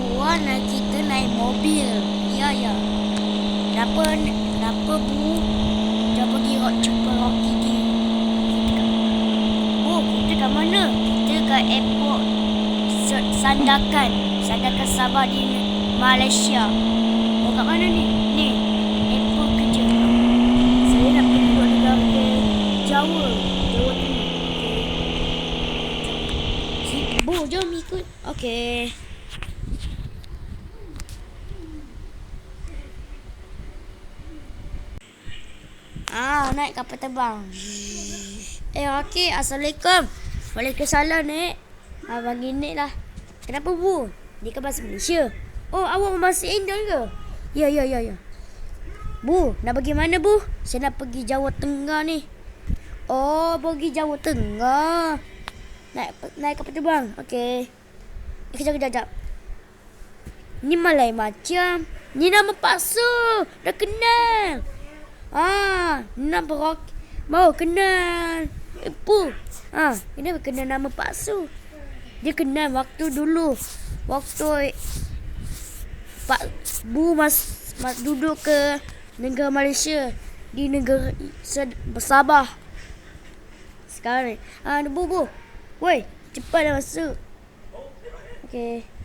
keluar naik kita naik mobil. Ya ya. Kenapa kenapa bu? Dah pergi hot jumpa Rocky di. Bu, kita kat mana? Kita kat airport Sandakan. Sandakan Sabah di Malaysia. Oh kat mana ni? Ni. Airport kerja. Saya nak pergi luar negara ke Jawa. Jawa. Si, bu, jom ikut. Okey. Ah, naik kapal terbang. Eh, okey. Assalamualaikum. Waalaikumsalam, Nek. Abang Nek lah. Kenapa, Bu? Dia kan bahasa Malaysia. Oh, awak bahasa Indian ke? Ya, ya, ya, ya. Bu, nak pergi mana, Bu? Saya nak pergi Jawa Tengah ni. Oh, pergi Jawa Tengah. Naik naik kapal terbang. Okey. Eh, kejap, kejap, kejap. Ni malai macam. Ni nama palsu. Dah kenal. Ah, nama rock. Mau kenal. Eh, Pu. Ah, ini kenal nama palsu. Dia kenal waktu dulu. Waktu Pak Bu mas, mas duduk ke negara Malaysia di negara Sabah. Sekarang ni. Ah, Bu, Bu. Woi, cepat dah masuk. Okey.